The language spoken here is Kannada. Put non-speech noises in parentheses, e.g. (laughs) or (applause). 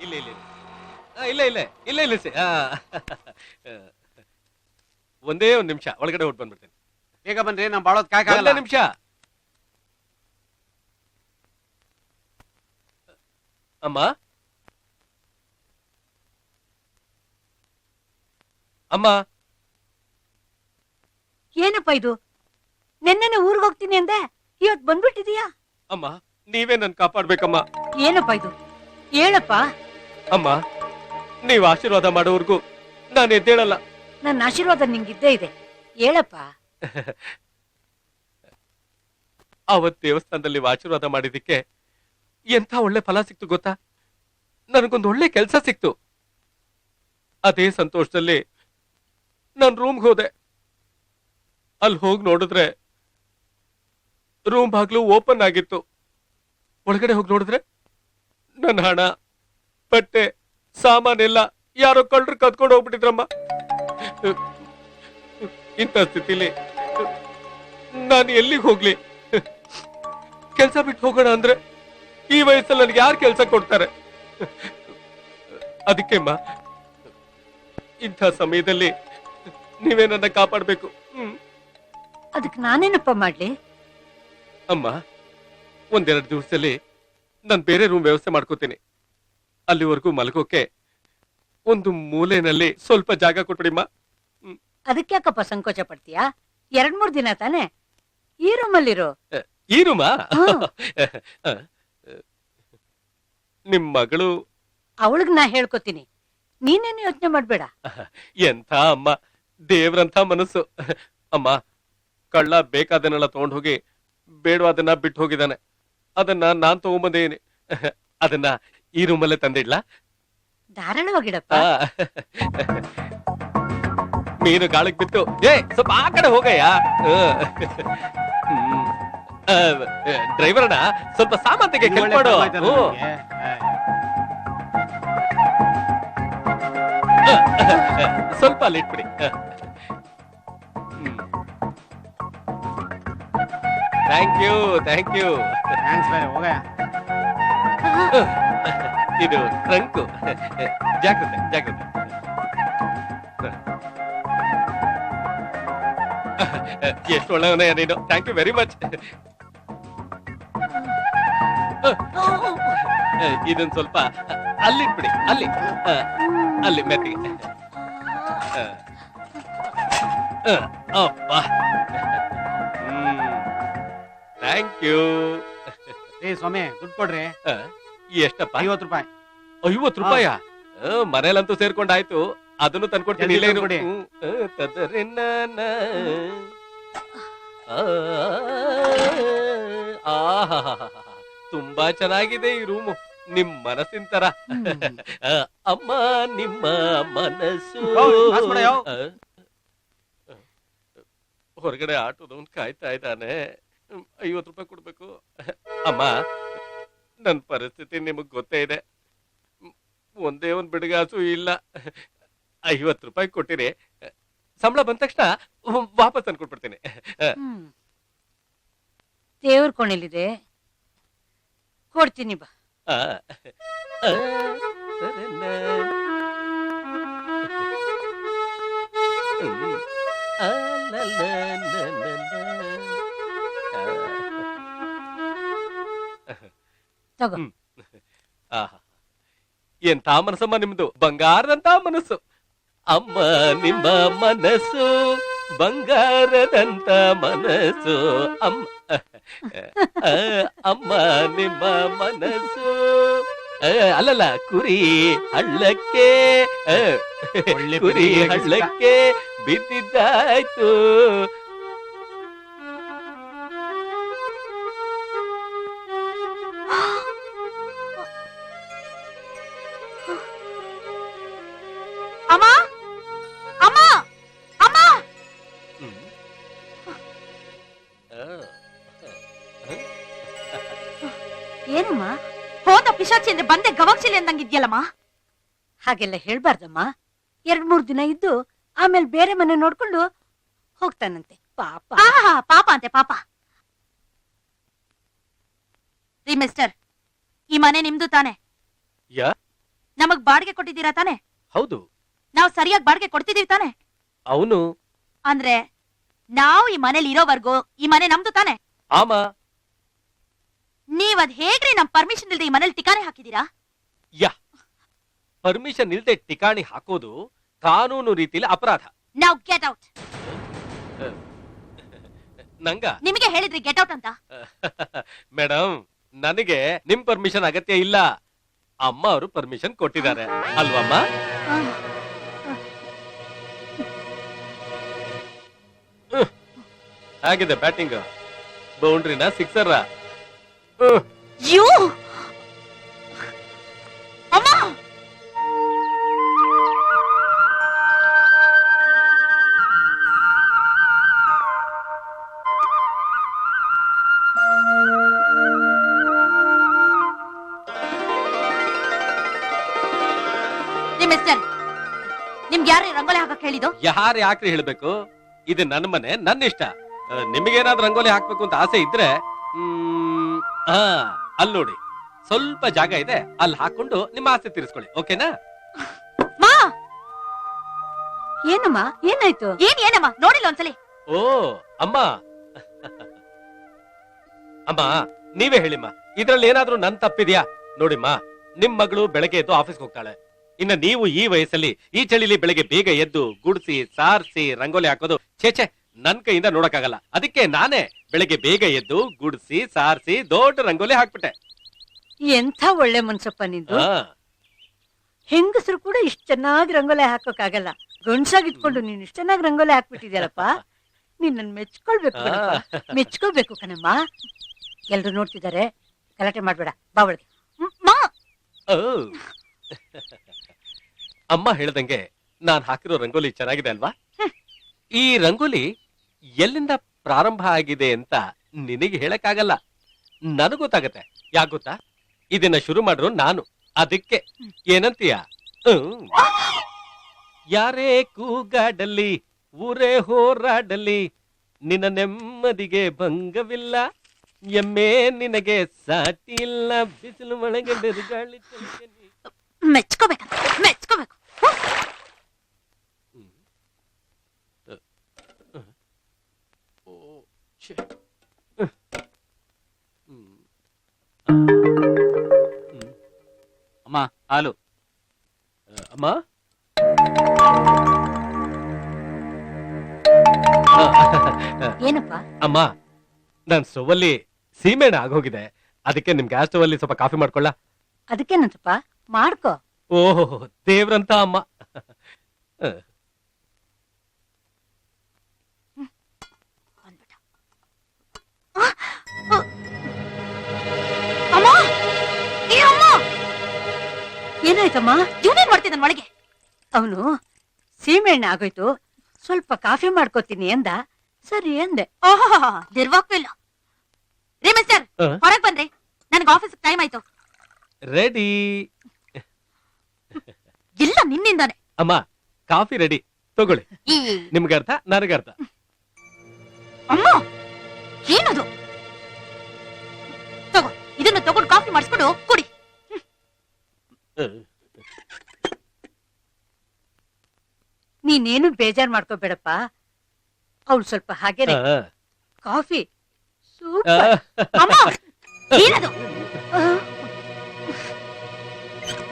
ಇಲ್ಲ ಇಲ್ಲ ಇಲ್ಲ. ಆ, ಇಲ್ಲ ಇಲ್ಲ ಇಲ್ಲ ಇಲ್ಲ ಸಿ ಒಂದೇ ಒಂದ್ ನಿಮಿಷ ಒಳಗಡೆ ಹೊಟ್ಟು ಬಂದ್ಬಿಡ್ತೀನಿ. ಬೇಗ ಬನ್ರಿ ನಾವು ಬಾಳೋದ್ ಕಾಯಕಾಗಲ್ಲ ನಿಮಿಷ. ಅಮ್ಮ? ಅಮ್ಮ? ಏನಪ್ಪ ಇದು? ನಿನ್ನೆ ಊರಿಗೆ ಹೋಗ್ತೀನಿ ಅಂದೆ? ಇವತ್ ಬಂದ್ಬಿಟ್ಟಿದೀಯಾ? ಅಮ್ಮ ನೀವೇ ನನ್ ಕಾಪಾಡ್ಬೇಕಮ್ಮ. ಏನಪ್ಪ ಇದು? ಹೇಳಪ್ಪ. ಅಮ್ಮ ನೀವ್ ಆಶೀರ್ವಾದ ಮಾಡೋವರೆಗೂ ನಾನು ಎದ್ದೇಳಲ್ಲ. ನನ್ನ ಆಶೀರ್ವಾದ ನಿಂಗಿದ್ದೇ ಇದೆ. ಹೇಳಪ್ಪ. (laughs) ಅವತ್ ದೇವಸ್ಥಾನದಲ್ಲಿ ಆಶೀರ್ವಾದ ಮಾಡಿದಕ್ಕೆ ಎಂಥ ಒಳ್ಳೆ ಫಲ ಸಿಕ್ತು ಗೊತ್ತಾ? ನನಗೊಂದು ಒಳ್ಳೆ ಕೆಲಸ ಸಿಕ್ತು. ಅದೇ ಸಂತೋಷದಲ್ಲಿ ನಾನು ರೂಮ್ಗೆ ಹೋದೆ. ಅಲ್ಲಿ ಹೋಗಿ ನೋಡಿದ್ರೆ ರೂಮ್ ಬಾಗ್ಲು ಓಪನ್ ಆಗಿತ್ತು. ಒಳಗಡೆ ಹೋಗಿ ನೋಡಿದ್ರೆ ನನ್ನ ಹಣ ಬಟ್ಟೆ ಸಾಮಾನೆಲ್ಲ ಯಾರೋ ಕಳ್ಳರು ಕದ್ಕೊಂಡು ಹೋಗ್ಬಿಟ್ಟಿದ್ರಮ್ಮ. ಇಂಥ ಸ್ಥಿತಿಲಿ ನಾನು ಎಲ್ಲಿಗೆ ಹೋಗ್ಲಿ? ಕೆಲಸ ಬಿಟ್ಟು ಹೋಗೋಣ ಅಂದ್ರೆ ಈ ವಯಸ್ಸಲ್ಲಿ ನನಗೆ ಯಾರು ಕೆಲಸ ಕೊಡ್ತಾರೆ? ಅದಕ್ಕೆಮ್ಮ ಇಂಥ ಸಮಯದಲ್ಲಿ ನೀವೇ ನನ್ನ ಕಾಪಾಡಬೇಕು. ಅದಕ್ಕೆ ನಾನೇನಪ್ಪ ಮಾಡ್ಲಿ? ಅಮ್ಮ ಒಂದೆರಡು ದಿವಸದಲ್ಲಿ ನಾನು ಬೇರೆ ರೂಮ್ ವ್ಯವಸ್ಥೆ ಮಾಡ್ಕೋತೀನಿ. ಅಲ್ಲಿವರೆಗೂ ಮಲಗೋಕೆ ಒಂದು ಮೂಲೆನಲ್ಲಿ ಸ್ವಲ್ಪ ಜಾಗ ಕೊಟ್ಬಿಡಿಮ್ಮ ಅದಕ್ಕೆ ಯಾಕಪ್ಪ ಸಂಕೋಚ ಪಡ್ತೀಯಾ? ಎರಡ್ ಮೂರ್ ದಿನ ತಾನೆ? ಈ ರೂಮ್ ಅಲ್ಲಿರೋ? ಈ ರೂಮಾ. ನಿಮ್ ಮಗಳು? ಅವಳಗ್ ನಾ ಹೇಳ್ಕೊತೀನಿ. ನೀನೇನು ಯೋಚನೆ ಮಾಡ್ಬೇಡ. ಎಂಥ ಅಮ್ಮ. ದೇವ್ರಂಥ ಮನಸ್ಸು. ಅಮ್ಮ ಕಳ್ಳ ಬೇಕಾದನ್ನೆಲ್ಲ ತಗೊಂಡ್ ಹೋಗಿ ಬೇಡವಾದನ್ನ ಬಿಟ್ಟು ಹೋಗಿದ್ದಾನೆ ಅದನ್ನ ನಾನ್ ತಗೊಂಬಂದೇನೆ. (laughs) ಅದನ್ನ ಈ ರೂಮಲ್ಲೇ ತಂದಿಡ್ಲಾ? ಧಾರಾಳವಾಗಿಡಪ್ಪ ಆ. ಮೀನು ಗಾಳಿಗೆ ಬಿತ್ತು. ಏ ಸ್ವಲ್ಪ ಆ ಕಡೆ ಹೋಗಯ್ಯ. ಡ್ರೈವರ್ನ ಅಣ್ಣ ಸ್ವಲ್ಪ ಮಾಡು. ನಿಮ್ಗೆ. ಆ, ಸ್ವಲ್ಪ ಅಲ್ಲಿ ಇಟ್ಬಿಡಿ. Thank you thank you thanks ಬೇರೆ, ಹೋಗಯ್ಯ. ಇದು ಟ್ರಂಕು ಜಾಗ್ರತೆ ಜಾಗ್ರತೆ ಎಷ್ಟು ಒಳ್ಳೆಯವನೇ ನೀನು ಥ್ಯಾಂಕ್ ಯು ವೆರಿ ಮಚ್ ಇದನ್ ಸ್ವಲ್ಪ ಅಲ್ಲಿಟ್ಬಿಡಿ ಅಲ್ಲಿ ಆ, ಅಲ್ಲಿ ಮೆತ್ತಿಗೆ ಆ. ಆ, ಅಪ್ಪ ಥ್ಯಾಂಕ್ ಯು ಏ ಸ್ವಾಮಿ ದುಡ್ಡು ಕೊಡ್ರಿ. ಎಷ್ಟಪ್ಪ? ಐವತ್ ರೂಪಾಯಿ. ಐವತ್ತು ರೂಪಾಯ? ಮನೇಲಂತೂ ಸೇರ್ಕೊಂಡಾಯ್ತು. ಅದನ್ನು ತಂದ್ಕೊಡ್ತೀನಿ ಜಲ್ದಿ ಇಲ್ಲೇ ಇರು. ತಂದ್ಕೊಡಿ. ಹ್ಮ್. ಆ, ತದರಿನನ. ಆ, ಆಹಾಹಾಹಾ. ತುಂಬಾ ಚೆನ್ನಾಗಿದೆ ಈ ರೂಮು. ನಿಮ್ ಮನಸ್ಸಿನ ತರ ಆ, ಅಮ್ಮ ನಿಮ್ಮ ಮನಸ್ಸು. ಹೌದು, ಆ, ಹೊರಗಡೆ ಆಟೋದವನ್ ಕಾಯ್ತಾ ಇದ್ದಾನೆ. ಐವತ್ ರೂಪಾಯಿ ಕೊಡ್ಬೇಕು. ಅಮ್ಮ ನನ್ನ ಪರಿಸ್ಥಿತಿ ನಿಮಗ್ ಗೊತ್ತೇ ಇದೆ ಒಂದೇ ಒಂದು ಬಿಡುಗಾಸು ಇಲ್ಲ ಐವತ್ತು ರೂಪಾಯಿ ಕೊಟ್ಟಿರಿ ಸಂಬಳ ಬಂದ ತಕ್ಷಣ ವಾಪಸ್ ತಂದು ಕೊಟ್ಬಿಡ್ತೀನಿ ದೇವ್ರ ಕೋಣೆಲಿದೆ ಕೊಡ್ತೀನಿ ಬಾ ಆ, ಆ. ಆ, ಲ, ಲ, ಲ, ಲ, ಲ. ತಗೋ. (laughs) ಆಹಾ. ಎಂತ ಮನಸ್ಸಮ್ಮ ನಿಮ್ದು? ಬಂಗಾರದಂತ ಮನಸ್ಸು. ಅಮ್ಮ ನಿಮ್ಮ ಮನಸ್ಸು ಬಂಗಾರದಂತ ಮನಸ್ಸು. ಅಮ್ಮ ಆ, ಅಮ್ಮ ನಿಮ್ಮ ಮನಸ್ಸು. ಆ, ಅಲ್ಲಲ್ಲ ಕುರಿ ಹಳ್ಳಕ್ಕೆ ಆ, ಒಳ್ಳೆ ಕುರಿ ಬಿಡಿ, ಹಳ್ಳಕ್ಕೆ ಬಿದ್ದಿದ್ದಾಯ್ತು. ಅಮ್ಮ? ಅಮ್ಮ? ಅಮ್ಮ. ಏನಮ್ಮ? ಹೋದ ಪಿಶಾಚಿ ಅಂದ್ರೆ ಬಂದೆ ಗವಾಕ್ಷಿಲಿ ಅಂದಂಗಿದ್ಯಲ್ಲಮ್ಮ? ಹಾಗೆಲ್ಲ ಹೇಳ್ಬಾರ್ದಮ್ಮ. ಎರಡ್ ಮೂರ್ ದಿನ ಇದ್ದು ಆಮೇಲೆ ಬೇರೆ ಮನೆ ನೋಡ್ಕೊಂಡು ಹೋಗ್ತಾನಂತೆ. ಪಾಪ. ಆಹಾ ಪಾಪ ಅಂತೆ ಪಾಪ. ರೀ ಮಿಸ್ಟರ್ ಈ ಮನೆ ನಿಮ್ದು ತಾನೆ? ಯಾ? ಬಾಡಿಗೆ ಕೊಟ್ಟಿದ್ದೀರಾ ತಾನೆ? ಹೌದು. ನಾವು ಸರಿಯಾಗಿ ಬಾಡಿಗೆ ಕೊಡ್ತಿದೀವಿ ತಾನೆ. ಅವನು? ಅಂದ್ರೆ ನಾವು ಈ ಮನೇಲಿ ಇರೋವರೆಗೂ ಈ ಮನೆ ನಮ್ದು ತಾನೆ. ಆಮ. ನೀವ್ ಅದ್ ಹೇಗ್ರಿ ನಮ್ ಪರ್ಮಿಷನ್ ಇಲ್ದೆ ಈ ಮನೇಲಿ ಟಿಕಾನೆ ಹಾಕಿದೀರಾ? ಯಾ. ಪರ್ಮಿಷನ್ ಇಲ್ದೆ ಟಿಕಾಣಿ ಹಾಕೋದು ಕಾನೂನು ರೀತಿಲಿ ಅಪರಾಧ. ನಾವ್ ಗೆಟ್ ಔಟ್ ನಂಗ? ನಿಮಗೆ ಹೇಳಿದ್ರಿ ಗೆಟ್ ಔಟ್ ಅಂತ. (laughs) ಮೇಡಮ್ ನನಗೆ ನಿಮ್ ಪರ್ಮಿಷನ್ ಅಗತ್ಯ ಇಲ್ಲ. ಅಮ್ಮ ಅವರು ಪರ್ಮಿಷನ್ ಕೊಟ್ಟಿದ್ದಾರೆ. ಅಲ್ವಮ್ಮ? ಹೇಗಿದೆ ಬ್ಯಾಟಿಂಗ್ ಬೌಂಡ್ರಿನ ಸಿಕ್ಸರ್ ಯು! ಅಮ್ಮ! ಮಿಸ್ಟರ್ ನಿಮ್ಗೆ ಯಾರೇ ರಂಗೋಲಿ ಹಾಕಕ್ ಹೇಳಿದ್ದು? ಯಾರು ಯಾಕ್ರಿ ಹೇಳ್ಬೇಕು? ಇದು ನನ್ನ ಮನೆ ನನ್ನ ಇಷ್ಟ. ನಿಮಗೇನಾದ್ರೂ ರಂಗೋಲಿ ಹಾಕ್ಬೇಕು ಅಂತ ಆಸೆ ಇದ್ರೆ ಅಲ್ಲಿ ನೋಡಿ. ಸ್ವಲ್ಪ ಜಾಗ ಇದೆ ಅಲ್ಲಿ ಹಾಕೊಂಡು ನಿಮ್ಮ ಆಸೆ ತೀರಿಸ್ಕೊಳ್ಳಿ ಓಕೆನಾ? (laughs) ಮಾ! ಏನಮ್ಮ ಏನಾಯ್ತು? ಏನ್ ಏನಮ್ಮ? ನೋಡಿಲ್ಲ ಒಂದ್ಸಲಿ. ಓ ಅಮ್ಮ. (laughs) ಅಮ್ಮ ನೀವೇ ಹೇಳಿಮ್ಮ ಇದ್ರಲ್ಲಿ ಏನಾದ್ರೂ ನನ್ ತಪ್ಪಿದ್ಯಾ? ನೋಡಿಮ್ಮ ನಿಮ್ ಮಗಳು ಬೆಳಗ್ಗೆ ಎದ್ದು ಆಫೀಸ್ಗೆ ಹೋಗ್ತಾಳೆ. ಇನ್ನ ನೀವು ಈ ವಯಸ್ಸಲ್ಲಿ ಈ ಚಳಿಲಿ ಬೆಳಗ್ಗೆ ಬೇಗ ಎದ್ದು ಗುಡಿಸಿ ಸಾರ್ಸಿ ರಂಗೋಲಿ ಹಾಕೋದು ಛೇ ಛೇ ನನ್ ಕೈಯಿಂದ ನೋಡಕ್ಕಾಗಲ್ಲ. ಅದಕ್ಕೆ ನಾನೇ ಬೆಳಗ್ಗೆ ಬೇಗ ಎದ್ದು ಗುಡಿಸಿ ಸಾರ್ಸಿ ದೊಡ್ಡ ರಂಗೋಲಿ ಹಾಕ್ಬಿಟ್ಟೆ. ಎಂಥ ಒಳ್ಳೆ ಮನ್ಸಪ್ಪ ನಿಂದು. ಆ, ಹೆಂಗಸರು ಕೂಡ ಇಷ್ಟ ಚೆನ್ನಾಗಿ ರಂಗೋಲಿ ಹಾಕೋಕ್ಕಾಗಲ್ಲ. ಗಂಡ್ಸಾಗಿ ಇಟ್ಕೊಂಡು ನೀನ್ ಇಷ್ಟ ಚೆನ್ನಾಗಿ ರಂಗೋಲಿ ಹಾಕ್ಬಿಟ್ಟಿದ್ಯಾಲಪ್ಪ ನೀನ್ ನನ್ ಮೆಚ್ಕೊಳ್ಬೇಕು ಮೆಚ್ಕೊಳ್ಬೇಕು ಕಣಪ್ಪ. ಮೆಚ್ಕೋಬೇಕು ಕಣಮ್ಮ. ಎಲ್ರು ನೋಡ್ತಿದ್ದಾರೆ. ಗಲಾಟೆ ಮಾಡ್ಬೇಡ. ಬಾ ಒಳಗೆ. ಮ್- ಮಾ. ಓ. ಅಮ್ಮ ಹೇಳ್ದಂಗೆ ನಾನ್ ಹಾಕಿರೋ ರಂಗೋಲಿ ಚೆನ್ನಾಗಿದೆ ಅಲ್ವಾ? ಈ ರಂಗೋಲಿ ಎಲ್ಲಿಂದ ಪ್ರಾರಂಭ ಆಗಿದೆ ಅಂತ ನಿನಗೆ ಹೇಳಕ್ಕಾಗಲ್ಲ. ನನ್ಗ್ ಗೊತ್ತಾಗುತ್ತೆ. ಯಾಕೆ ಗೊತ್ತಾ? ಇದನ್ನ ಶುರು ಮಾಡ್ರು ನಾನು. ಅದಕ್ಕೆ. ಏನಂತೀಯ. ಯಾರೇ ಕೂಗಾಡಲಿ, ಊರೇ ಹೋರಾಡಲಿ, ನಿನ್ನ ನೆಮ್ಮದಿಗೆ ಭಂಗವಿಲ್ಲ, ಎಮ್ಮೆ ನಿನಗೆ ಸಾಟಿ ಇಲ್ಲ ಬಿಸಿಲು ಮಳೆಗೆ ಬಿರುಗಾಳಿ ಮೆಚ್ಕೋಬೇಕು. ಮೆಚ್ಕೋಬೇಕು ಓ, ಛೆ. ಹ್ಮ್. ಹ್ಮ್. ಅಮ್ಮ ಹಾಲು. ಅಮ್ಮ? ಏನಪ್ಪ? ಅಮ್ಮ ನನ್ ಸ್ಟವಲ್ಲಿ ಸೀಮೆಣ್ಣ ಆಗೋಗಿದೆ. ಅದಕ್ಕೆ ನಿಮ್ ಗ್ಯಾಸ್ ಸ್ಟವ್ ಅಲ್ಲಿ ಸ್ವಲ್ಪ ಕಾಫಿ ಮಾಡ್ಕೊಳ್ಳ. ಅದಕ್ಕೇನಂತಪ್ಪ ಮಾಡ್ಕೋ. ಓಹೋ ದೇವ್ರಂತ ಅಮ್ಮ. ಏನಾಯ್ತಮ್ಮ? ಇವನೇನ್ ನನ್ನ ಒಳಗೆ. ಅವನು ಸೀಮೆಣ್ಣೆ ಆಗೋಯ್ತು. ಸ್ವಲ್ಪ ಕಾಫಿ ಮಾಡ್ಕೋತೀನಿ ಎಂದ ಸರಿ ಅಂದೆ. ಓಹೋ ನಿರ್ವಾಕ್ೂ ಇಲ್ಲ. ರೀ ಮಿಸ್ಟರ್ ಆ? ಹೊರಗ್ ಬನ್ರಿ ನನ್ಗೆ ಆಫೀಸ್ ಟೈಮ್ ಆಯ್ತು. ರೆಡಿ ಇಲ್ಲ ನಿನ್ನಿಂದಾನೆ. ಅಮ್ಮ ಕಾಫಿ ರೆಡಿ ತಗೊಳ್ಳಿ. ಈ. ನಿಮ್ಗೆ ಅರ್ಥ ನನಗೆ ಅರ್ಥ. ಅಮ್ಮ ಏನದು? ತಗೋ ಇದನ್ನ ತಗೊಂಡು ಕಾಫಿ ಮಾಡಿಸ್ಕೊಂಡು ಕುಡಿ. ನೀನೇನು ಬೇಜಾರ್ ಮಾಡ್ಕೋಬೇಡಪ್ಪ. ಅವ್ಳು ಸ್ವಲ್ಪ ಹಾಗೇನೆ. ಕಾಫಿ. ಸೂಪರ್. ಅಮ್ಮ ಏನದು?